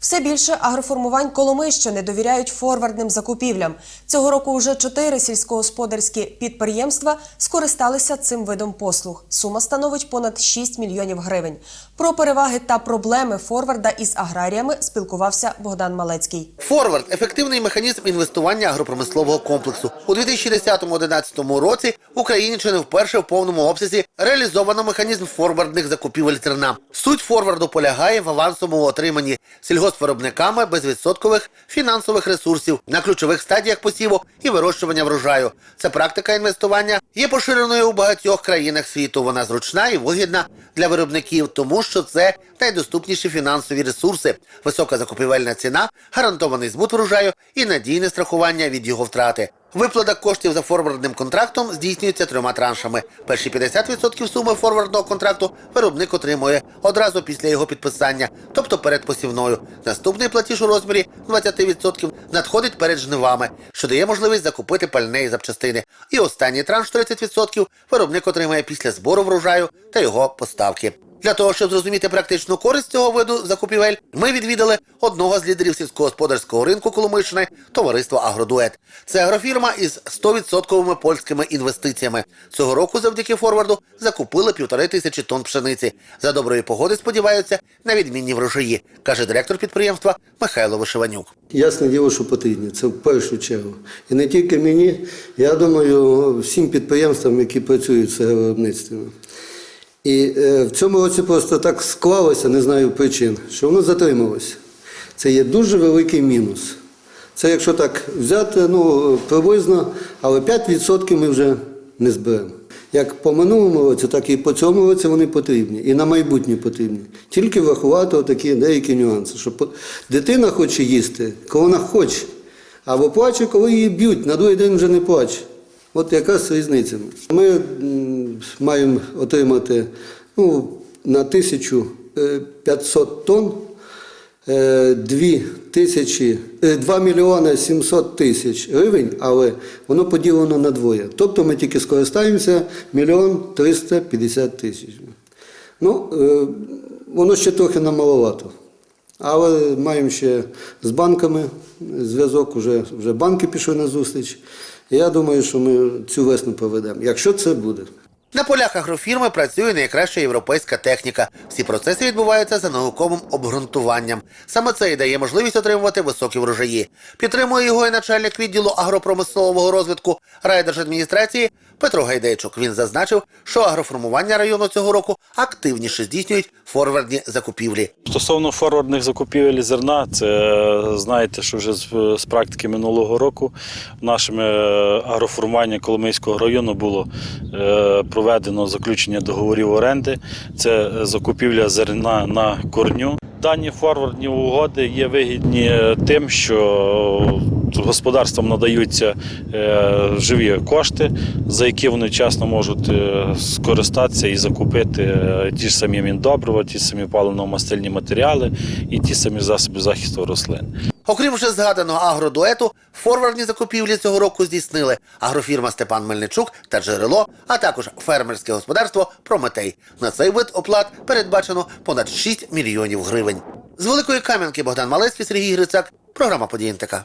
Все більше агроформувань Коломийщини довіряють форвардним закупівлям. Цього року вже чотири сільськогосподарські підприємства скористалися цим видом послуг. Сума становить понад 6 мільйонів гривень. Про переваги та проблеми форварда із аграріями спілкувався Богдан Малецький. Форвард ефективний механізм інвестування агропромислового комплексу. У 2010-2011 році Україні чи не вперше в повному обсязі реалізовано механізм форвардних закупівель зерна. Суть форварду полягає в авансовому отриманні сільгоспвиробниками безвідсоткових фінансових ресурсів на ключових стадіях посіву і вирощування врожаю. Це практика інвестування є поширеною у багатьох країнах світу. Вона зручна і вигідна для виробників, тому що це найдоступніші фінансові ресурси, висока закупівельна ціна, гарантований збут врожаю і надійне страхування від його втрати. Виплата коштів за форвардним контрактом здійснюється трьома траншами. Перші 50% суми форвардного контракту виробник отримує одразу після його підписання, тобто перед посівною. Наступний платіж у розмірі 20% надходить перед жнивами, що дає можливість закупити пальне і запчастини. І останній транш 30% виробник отримає після збору врожаю та його поставки. Для того, щоб зрозуміти практичну користь цього виду закупівель, ми відвідали одного з лідерів сільськогосподарського ринку Коломийщини – товариство Агродует. Це агрофірма із 100% польськими інвестиціями. Цього року завдяки форварду закупили півтори тисячі тонн пшениці. За доброї погоди сподіваються на відмінні врожаї, каже директор підприємства Михайло Вишиванюк. Ясне діло, що потрібні, це в першу чергу. І не тільки мені, я думаю, всім підприємствам, які працюють з виробництвами. І е, в цьому році просто так склалося, не знаю причин, що воно затрималося. Це є дуже великий мінус. Це якщо так взяти, ну, приблизно, але 5% ми вже не зберемо. Як по минулому році, так і по цьому році вони потрібні. І на майбутнє потрібні. Тільки врахувати такі деякі нюанси. Що дитина хоче їсти, коли вона хоче. Або плаче, коли її б'ють, на другий день вже не плаче. От якраз різниця. Ми маємо отримати ну, на 1500 тонн е, 2 тисячі, е, 2 мільйони 700 тисяч гривень, але воно поділено на двоє. Тобто ми тільки скористаємося мільйон 350 тисяч. Ну, е, воно ще трохи намаловато. Але маємо ще з банками зв'язок, вже, вже банки пішли на зустріч. Я думаю, що ми цю весну проведемо, якщо це буде. На полях агрофірми працює найкраща європейська техніка. Всі процеси відбуваються за науковим обґрунтуванням. Саме це і дає можливість отримувати високі врожаї. Підтримує його і начальник відділу агропромислового розвитку райдержадміністрації Петро Гайдейчук. Він зазначив, що агроформування району цього року активніше здійснюють форвардні закупівлі. Стосовно форвардних закупівель зерна, це знаєте, що вже з, практики минулого року нашими агроформування Коломийського району було е, проведено заключення договорів оренди. Це закупівля зерна на корню. Дані форвардні угоди є вигідні тим, що господарствам надаються е, живі кошти, за які вони чесно можуть е, скористатися і закупити е, ті ж самі міндобрива, ті самі паливно-мастильні матеріали і ті самі засоби захисту рослин. Окрім вже згаданого агродуету, форвардні закупівлі цього року здійснили агрофірма Степан Мельничук та Джерело, а також фермерське господарство Прометей. На цей вид оплат передбачено понад 6 мільйонів гривень. З Великої Кам'янки Богдан Малецький, Сергій Грицак, програма «Події НТК».